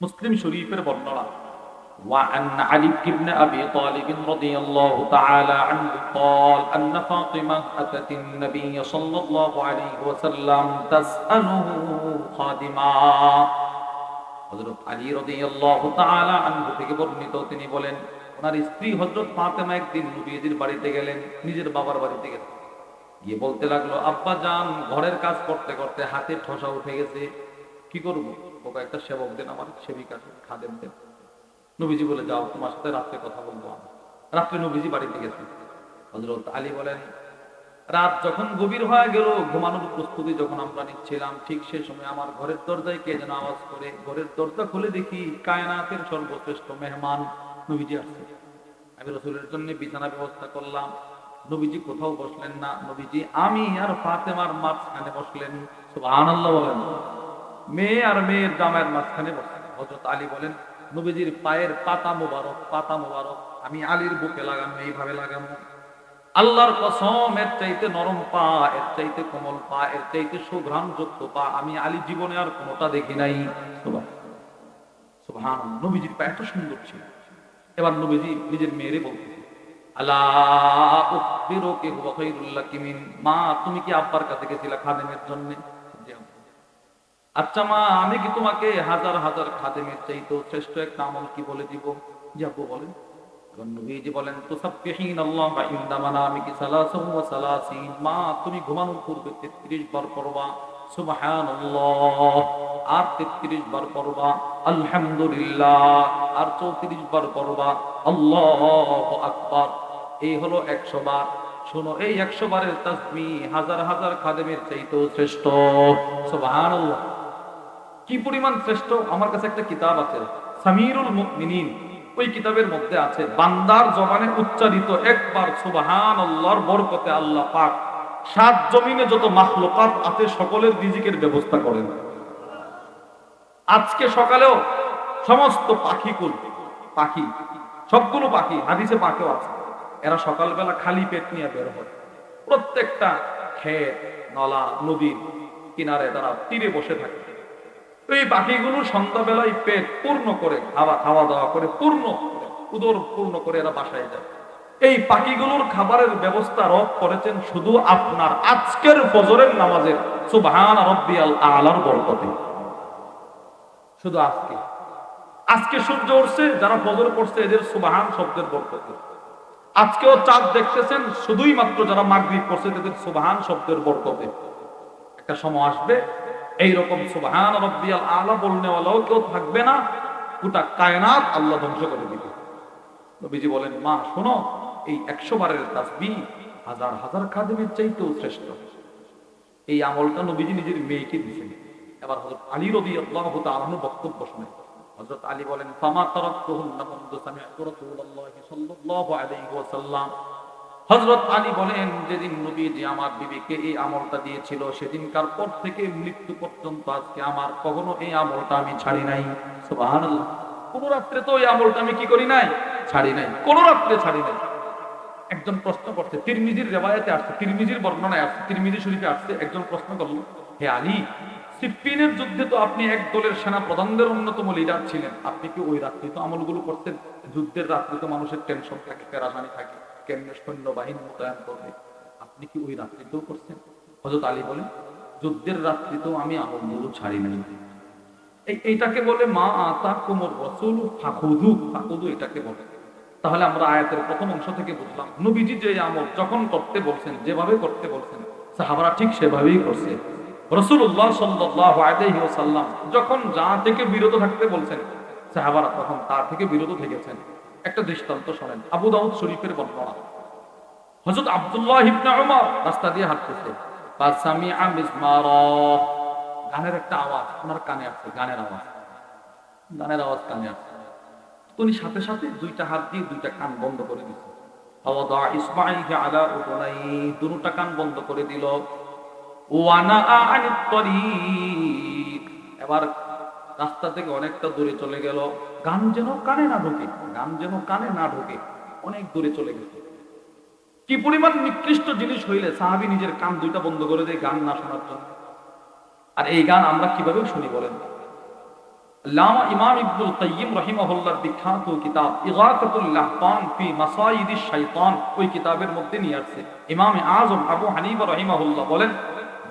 মুসলিম শরীফের বর্ণনা وعن علي بن أبي طالب رضي الله تعالى عنه قال أن فاطمة أتت النبي صلى الله عليه وسلم تسأله خادما হযরত আলী রাদিয়াল্লাহু তাআলা আনহু থেকে বর্ণিত তিনি বলেন ওনার স্ত্রী হযরত ফাতেমা একদিন নবীজির বাড়িতে গেলেন নিজের বাবার বাড়িতে গেলেন গিয়ে বলতে লাগলো আব্বা জান ঘরের কাজ করতে করতে হাতে ঠসা উঠে গেছে কি করবো ওকে একটা সেবক দেন আমার সেবিকা খাদেম দেন। নবীজি বলে, যাও, তোমার সাথে রাত্রে কথা বলব আমি। রাত্রে নবীজি বাড়িতে গেছে হজরত আলী বলেন, রাত যখন গভীর হয়ে গেল, ঘুমানোর প্রস্তুতি যখন আমরা নিচ্ছিলাম, ঠিক সে সময় আমার ঘরের দরজায় কে যেন আওয়াজ করে, ঘরের দরজা খুলে দেখি কায়নাতের সর্বশ্রেষ্ঠ মেহমান নবীজি আসছে। আমি রসুলের জন্য বিছানা ব্যবস্থা করলাম। নবীজি কোথাও বসলেন না। নবীজি, আমি আর ফাতেমার মাঝখানে বসলেন। সুবহানাল্লাহ বলেন। মেয়ে আর মেয়ের জামাইয়ের মাঝখানে বসলেন হযরত আলী বলেন, নবীজির পায়ের পাতা মোবারক পাতা মোবারক, আমি আলীর বুকে লাগানো এইভাবে লাগানো আল্লাহর কসম, এর চাইতে নরম পা, এর চাইতে কোমল পা, এর চাইতে সুঘ্রাণ যুক্ত পা, আমি আলী জীবনে আর কোনোটা দেখি নাই। সুবহান নবীজির পা এত সুন্দর ছিল। এবার নবীজি নিজের মেয়েরে বলতে আল্লাহ মা, তুমি কি আব্বার কাছে গেছিলা খাদেমের জন্য। আচ্ছা মা, আমি কি তোমাকে হাজার হাজার খাদেমের চাইতো শ্রেষ্ঠ একটা আমল কি বলে দিব? জি আব্বু, বলেন। নবীজি বলেন আল্লাহ মা তুমি ঘুমানোর পূর্বে 33 বার আর 33 বার পড়বা, আলহামদুলিল্লাহ। আর 34 বার আকবার। এই হলো 100 বার। শোনো, এই 100 বারের হাজার হাজার খাদেমের চাইতেও শ্রেষ্ঠ। কি পরিমাণ শ্রেষ্ঠ? আমার কাছে একটা কিতাব আছে, সামিরুল মুমিনিন। ওই কিতাবের মধ্যে আছে, বান্দার জবানে উচ্চারিত একবার সুবহান আল্লাহর বরকতে আল্লাহ পাক সাত জমিনে যত মাখলুকাত আছে, সকলের রিজিকের ব্যবস্থা করেন। আজকে সকালেও সমস্ত পাখি কুল পাখি, সবগুলো পাখি, হাদিসে পাখিও আছে, এরা সকালবেলা খালি পেট নিয়ে বের হয়। প্রত্যেকটা খেত নলা, নদীর কিনারে তারা তীরে বসে থাকে। এই পাখিগুলো সন্ধ্যাবেলায় পেট পূর্ণ করে, খাওয়া খাওয়া দাওয়া করে পূর্ণ উদর পূর্ণ করে এরা বাসায় যায়। এই পাখিগুলোর খাবারের ব্যবস্থা রব করেছেন শুধু আপনার আজকের ফজরের নামাজের সুবহান রব্বিয়াল আলার বরকতে। শুধু আজকে। আজকে সূর্য উঠছে, যারা ফজর পড়ছে এদের সুবাহান শব্দের বরকতে। আজকেও চাঁদ দেখতেছেন, শুধুই মাত্র যারা মাগরিব পড়ছে, তাদের সুবাহান শব্দের বরকতে। একটা সময় আসবে এইরকম সুবহান রব্বিয়াল আলা বলনেওয়ালাও কেউ থাকবে না, গোটা কায়নাত আল্লাহ ধ্বংস করে দিবে। নবীজি বলেন, মা, শোনো, এই একশো বারের তাসবি হাজার হাজার খাদেমের চাইতেও শ্রেষ্ঠ। এই আমলটা নবীজি নিজের মেয়েকে দিয়েছেন। এবার হযরত আলী রাদিয়াল্লাহু তাআলা বক্তব্য শুনে হযরত আলী বলেন, ফামা তারাকতুহুন্না মুনযু সামি'তু রাসূলুল্লাহি সাল্লাল্লাহু আলাইহি ওয়াসাল্লাম। হযরত আলী বলেন, যেদিন নবীজি আমার বিবিকে এই আমলটা দিয়েছিল, সেদিনকার পর থেকে মৃত্যু পর্যন্ত আজকে আমার কখনো এই আমলটা আমি ছাড়ি নাই। কোন রাত্রে তো এই আমলটা আমি কি করি নাই? ছাড়ি নাই। কোন রাত্রে ছাড়ি নাই। একজন প্রশ্ন করছে, তিরমিজির রেবায়াতে আসছে, তিরমিজির বর্ণনায় আসছে, তিরমিজি শরীফে আসছে? একজন প্রশ্ন করল, হে আলী, সিপ্পিনের যুদ্ধে তো আপনি এক দলের সেনা প্রধানদের অন্যতম লিডার ছিলেন। আপনি কি ওই রাত্রে তো আমলগুলো করতেন? যুদ্ধের রাত্রে তো মানুষের টেনশন থাকে, পেরাশানি থাকে। কেমনে সৈন্যবাহিনী মোতায়েন করবে? আপনি কি ওই রাত্রিতেও করছেন? হজরত আলী বলেন, যুদ্ধের রাত্রিতেও আমি আমলগুলো ছাড়ি নাই। এই, এইটাকে বলে মা আতা কোমর রসুল ফাকুদু ফাকুদু এটাকে বলে। তাহলে আমরা আয়াতের প্রথম অংশ থেকে বুঝলাম, নবীজি যে আমল যখন করতে বলছেন, যেভাবে করতে বলছেন, সাহাবারা ঠিক সেভাবেই করছে। রসুল্লাহ সাল্লাহ আলাইহি ওয়াসাল্লাম যখন যা থেকে বিরত থাকতে বলছেন, সাহাবারা তখন তা থেকে বিরত থেকেছেন। একটা দৃষ্টান্ত শোনেন, আবু দাউদ শরীফের বর্ণনা। হযরত আব্দুল্লাহ ইবনে উমর রাস্তা দিয়ে হাঁটতেছে। ফাসামি মিজমারা গানের একটা আওয়াজ, ওনার কানে আসছে, গানের আওয়াজ। গানের আওয়াজ কানে আসছে। উনি সাথে সাথে দুইটা হাত দিয়ে দুইটা কান বন্ধ করে দিচ্ছে ফাওয়াদা ইসমাঈল আলা উদুনাই, দুটা কান বন্ধ করে দিল। ওয়ানা আনিত তরিক। এবার রাস্তা থেকে অনেকটা দূরে চলে গেল। গান যেন কানে না ঢোকে, গান যেন কানে না ঢোকে, অনেক দূরে চলে গেছে কি পরিমাণ নিকৃষ্ট জিনিস হইলে সাহাবি নিজের কান দুইটা বন্ধ করে দেয় গান না শোনার জন্য? আর এই গান আমরা কীভাবে শুনি বলেন? আল্লামা ইমাম ইবনুল কাইয়িম রাহিমাহুল্লাহর বিখ্যাত কিতাব ফি শাইতান, ওই কিতাবের মধ্যে নিয়ে আসছে। ইমাম আজম আবু হানিফা রাহিমাহুল্লাহ বলেন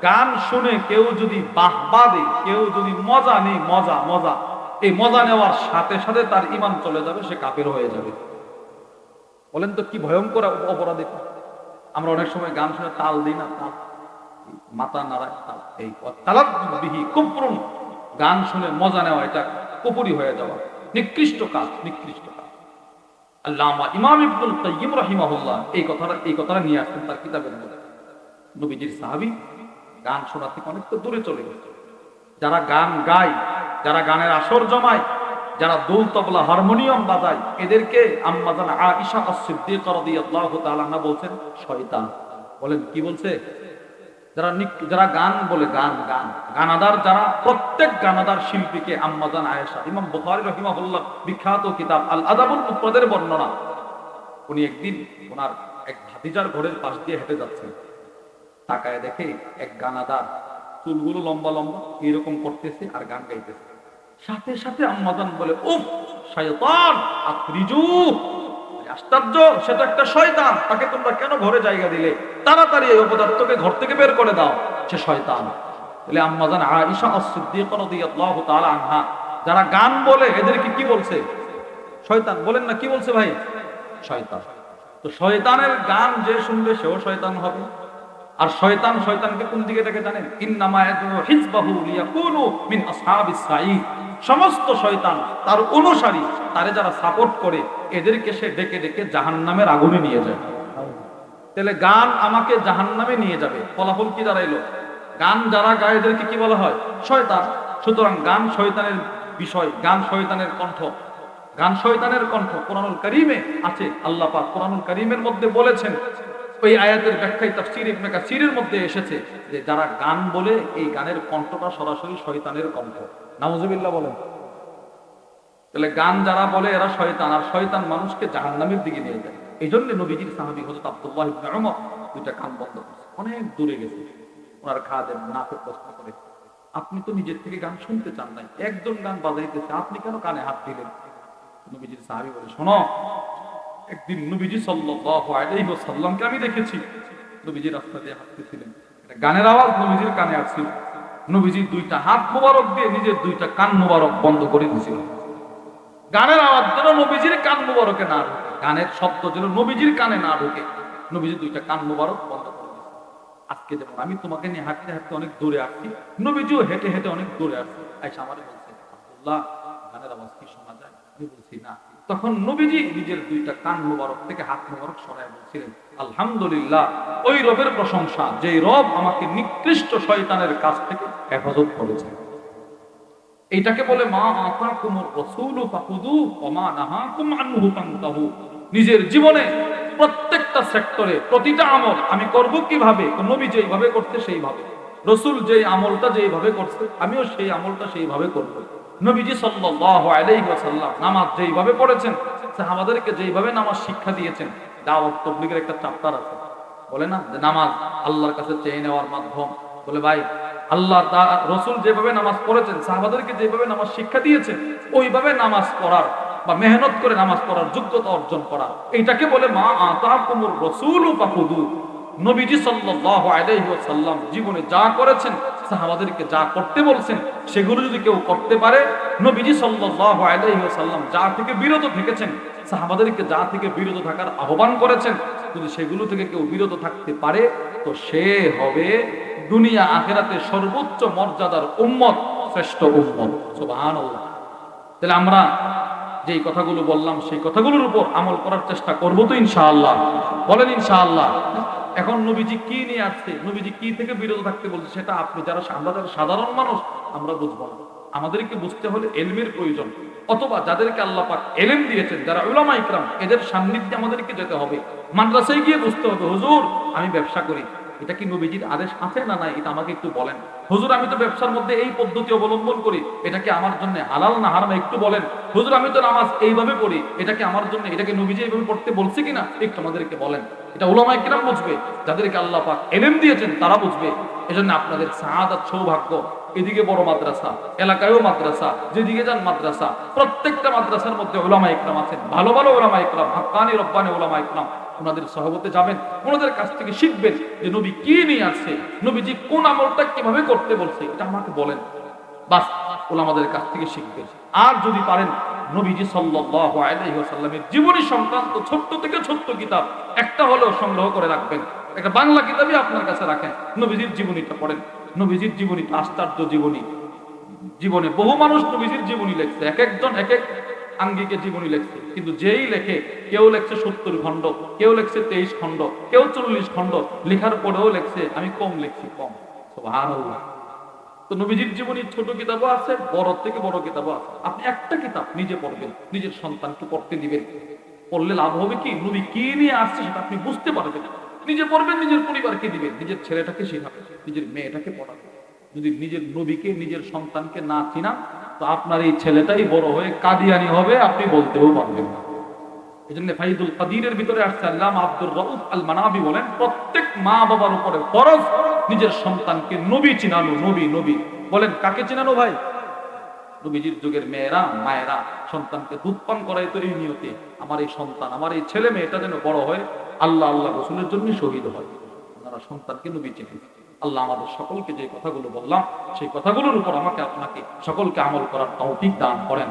গান শুনে কেউ যদি বাহবা দেয় কেউ যদি মজা নেই, মজা মজা। এই মজা নেওয়ার সাথে সাথে তার ইমান চলে যাবে, সে কাপের হয়ে যাবে। বলেন তো কি ভয়ঙ্কর অপরাধ আমরা অনেক সময় গান শুনে তাল দিই না, তাল। মাথা কুপুরুন গান শুনে মজা নেওয়া, এটা কুপুরি হয়ে যাওয়া। নিকৃষ্ট কাজ নিকৃষ্ট কাজ। আল্লামা ইমাম ইবনুল কাইয়িম রাহিমাহুল্লাহ এই কথাটা এই কথাটা নিয়ে আসতেন তার কিতাবের মধ্যে। নবীজির সাহাবী গান শোনা থেকে অনেকটা দূরে চলে গেছে। যারা গান গায়, যারা গানের আসর জমায়, যারা দোল তবলা, হারমোনিয়াম বাজায়, এদেরকে বলছেন, শয়তান। বলেন, কি বলছে? যারা যারা গান বলে, গান গান। গানাদার যারা, প্রত্যেক গানাদার শিল্পীকে আম্মাজান আয়েশা, ইমাম বুখারী রাহিমাহুল্লাহ বিখ্যাত কিতাব আল আদাবুল মুফরাদের বর্ণনা, উনি একদিন ওনার এক ভাতিজার ঘরের পাশ দিয়ে হেঁটে যাচ্ছেন। তাকায় দেখে এক গানাদার চুলগুলো লম্বা লম্বা, এরকম করতেছে আর গান গাইতেছে। সাথে সাথে আম্মাজান বলে, উফ, শয়তান, আখরিজু। আশ্চর্য সেটা একটা শয়তান, তাকে তোমরা কেন ঘরে জায়গা দিলে? তাড়াতাড়ি এই অপদার্থকে ঘর থেকে বের করে দাও, সে শয়তান। তাহলে আম্মাজান আয়েশা as-সিদ্দিকা রাদিয়াল্লাহু তাআলা আনহা, যারা গান বলে, এদেরকে কি বলছে? শয়তান, বলেন না, কি বলছে ভাই? শয়তান। তো শয়তানের গান যে শুনবে, সেও শয়তান হবে। আর শয়তান শয়তানকে কোন দিকে ডেকে জানেন? মিন সমস্ত শয়তান তার অনুসারী, তারে যারা সাপোর্ট করে, এদেরকে সে ডেকে ডেকে জাহান্নামের আগুনে নিয়ে যায়। তাহলে গান আমাকে জাহান্নামে নিয়ে যাবে। ফলাফল কি দাঁড়াইলো? গান যারা গায়, এদেরকে কি বলা হয়? শয়তান। সুতরাং গান শয়তানের বিষয়, গান শয়তানের কণ্ঠ। গান শয়তানের কণ্ঠ। কোরআনুল করিমে আছে, আল্লাহ পাক কোরআনুল করিমের মধ্যে বলেছেন ওই আয়াতের ব্যাখ্যায় তাফসীর ইবনে কাসিরের মধ্যে এসেছে যে যারা গান বলে, এই গানের কণ্ঠটা সরাসরি শয়তানের কণ্ঠ। নাউজুবিল্লাহ বলেন। তাহলে গান যারা বলে, এরা শয়তান, আর শয়তান মানুষকে জাহান্নামের দিকে নিয়ে যায়। এই জন্য নবীজির সাহাবী হযরত আব্দুল্লাহ ইবনে উমর দুইটা কান বন্ধ করছে। অনেক দূরে গেছে। ওনার খাদেম নাফে প্রশ্ন করে আপনি তো নিজের থেকে গান শুনতে চান নাই। একজন গান বাজাইতেছে, আপনি কেন কানে হাত দিলেন? নবীজির সাহাবী বলে, শোনো একদিন নবীজি ওয়াসাল্লামকে আমি দেখেছি। নবীজি রাস্তা দিয়ে হাঁটতেছিলেন। গানের আওয়াজ নবীজির কানে আসছিল। নবীজি দুইটা হাত মোবারক দিয়ে নিজের দুইটা কান মোবারক বন্ধ করে দিয়েছিল। গানের আওয়াজ যেন নবীজির কান মোবারকে না ঢোকে। গানের শব্দ যেন নবীজির কানে না ঢোকে। নবীজি দুইটা কান মোবারক বন্ধ করে আজকে যেমন আমি তোমাকে নিয়ে হাঁটতে হাঁটতে অনেক দূরে আসছি, নবীজিও হেঁটে হেঁটে অনেক দূরে আসছি। আইসা আমারে বলছে, আব্দুল্লাহ, গানের আওয়াজ কি শোনা যায়? আমি বলছি, না। তখন নবীজি নিজের দুইটা কান মোবারক থেকে হাত মোবারক সরায় বলছিলেন, আলহামদুলিল্লাহ, ওই রবের প্রশংসা যে রব আমাকে নিকৃষ্ট শয়তানের কাছ থেকে হেফাজত করেছে। এইটাকে বলে, মা আতাকুমুর রাসূলু ফান্তাহু। নিজের জীবনে প্রত্যেকটা সেক্টরে প্রতিটা আমল আমি করব কীভাবে? নবী যেইভাবে করতে সেইভাবে। রসুল যেই আমলটা যেইভাবে করছে, আমিও সেই আমলটা সেইভাবে করব। নবীজি সাল্লাল্লাহু আলাইহি ওয়াসাল্লাম নামাজ যেইভাবে পড়েছেন, সাহাবাদেরকে যেইভাবে নামাজ শিক্ষা দিয়েছেন, দাওয়াত তাবলীগের একটা চ্যাপ্টার আছে। বলে না যে নামাজ আল্লাহর কাছে চেয়ে নেওয়ার মাধ্যম। বলে ভাই আল্লাহ রসুল যেভাবে নামাজ পড়েছেন, সাহাবাদেরকে যেভাবে নামাজ শিক্ষা দিয়েছেন, ওইভাবে নামাজ পড়ার বা মেহনত করে নামাজ পড়ার যোগ্যতা অর্জন করা। এইটাকে বলে মা আতাকুমুর রসুল পাকুদু নবীজি সাল্লাল্লাহু আলাইহি ওয়াসাল্লাম জীবনে যা করেছেন, সাহাবাদেরকে যা করতে বলছেন, সেগুলো যদি কেউ করতে পারে, নবীজি সাল্লাল্লাহু আলাইহি ওয়াসাল্লাম যা থেকে বিরত থেকেছেন, সাহাবাদেরকে যা থেকে বিরত থাকার আহ্বান করেছেন, যদি সেগুলো থেকে কেউ বিরত থাকতে পারে, তো সে হবে দুনিয়া আখেরাতে সর্বোচ্চ মর্যাদার উম্মত, শ্রেষ্ঠ উম্মত। সুবহানাল্লাহ। তাহলে আমরা যেই কথাগুলো বললাম, সেই কথাগুলোর উপর আমল করার চেষ্টা করব তো ইনশাআল্লাহ। বলেন ইনশাআল্লাহ। এখন নবীজি কি নিয়ে আসছে? নবীজি কি থেকে বিরত থাকতে বলছে সেটা আপনি যারা আমরা যারা সাধারণ মানুষ, আমরা বুঝব না। আমাদেরকে বুঝতে হলে এলমের প্রয়োজন। অথবা যাদেরকে আল্লাহ পাক এলেম দিয়েছেন, যারা উলামা ইকরাম, এদের সান্নিধ্যে আমাদেরকে যেতে হবে। মাদ্রাসায় গিয়ে বুঝতে হবে, হুজুর, আমি ব্যবসা করি। এটা কি নবীজির আদেশ আছে না নাই? এটা আমাকে একটু বলেন। হুজুর, আমি তো ব্যবসার মধ্যে এই পদ্ধতি অবলম্বন করি। এটা কি আমার জন্য হালাল না হারাম? একটু বলেন। হুজুর, আমি তো নামাজ এইভাবে পড়ি। এটা কি আমার জন্য? এটাকে নবীজি এইভাবে পড়তে বলছে কিনা? একটু আমাদেরকে বলেন। এটা ওলামায় কিরাম বুঝবে, যাদেরকে আল্লাহ পাক এলেম দিয়েছেন তারা বুঝবে। এজন্য আপনাদের সাহাদাত সৌভাগ্য, এদিকে বড় মাদ্রাসা, এলাকায়ও মাদ্রাসা, যেদিকে যান মাদ্রাসা, প্রত্যেকটা মাদ্রাসার মধ্যে ওলামা ইকরাম আছেন। ভালো ভালো ওলামা ইকরাম হাক্কানি রব্বানি ওলামা ইকরাম ওনাদের সহবতে যাবেন ওনাদের কাছ থেকে শিখবেন যে নবী কি নিয়ে আসছে, নবীজি কোন আমলটা কীভাবে করতে বলছে, এটা আমাকে বলেন। বাস ওলামাদের কাছ থেকে শিখবেন। আর যদি পারেন নবীজি সাল্লাল্লাহু আলাইহি ওয়াসাল্লামের জীবনী সংক্রান্ত ছোট্ট থেকে ছোট্ট কিতাব একটা হলেও সংগ্রহ করে রাখবেন। একটা বাংলা কিতাবই আপনার কাছে রাখেন। নবীজির জীবনীটা পড়েন। নবীজির জীবনীটা আশ্চর্য জীবনী। জীবনে বহু মানুষ নবীজির জীবনী লেখছে। এক একজন, এক এক আঙ্গিকে জীবনী লেখছে। কিন্তু যেই লেখে, কেউ লেখছে সত্তর খণ্ড, কেউ লেখছে তেইশ খণ্ড, কেউ চল্লিশ খণ্ড, লেখার পরেও লেখছে, আমি কম লিখছি, কম। সুবহানাল্লাহ। নবীজির জীবনী ছোট কিতাবও আছে, বড় থেকে বড় কিতাবও আছে। আপনি একটা কিতাব নিজে পড়বেন, নিজের সন্তানকে পড়তে দিবেন। পড়লে লাভ হবে কি? নবী কি নিয়ে আসছে সেটা আপনি বুঝতে পারবেন। নিজে পড়বেন, নিজের পরিবারকে দিবেন, নিজের ছেলেটাকে শেখাবেন, নিজের মেয়েটাকে পড়াবেন। যদি নিজের নবীকে, নিজের সন্তানকে না তো আপনার এই ছেলেটাই বড় হয়ে কাদিয়ানি হবে, আপনি বলতেও পারবেন না। এই জন্য ফাইদুল কাদিরের ভিতরে আসছে আল্লাহ আব্দুর রউফ আল মানাবি বলেন, প্রত্যেক মা বাবার উপরে ফরজ নিজের সন্তানকে নবী চিনানো, নবী নবী। বলেন, কাকে চিনানো ভাই? নবীজির যুগের মেয়েরা, মায়েরা সন্তানকে দুধ পান করাই তো এই নিয়তে। আমার এই সন্তান, আমার এই ছেলে মেয়েটা যেন বড় হয়, আল্লাহ আল্লাহ রসুলের জন্য শহীদ হয়। ওনারা সন্তানকে নবী চিনেন। আল্লাহ আমাদের সকলকে যে কথাগুলো বললাম, সেই কথাগুলোর উপর আমাকে, আপনাকে সকলকে আমল করার তৌফিক দান করেন।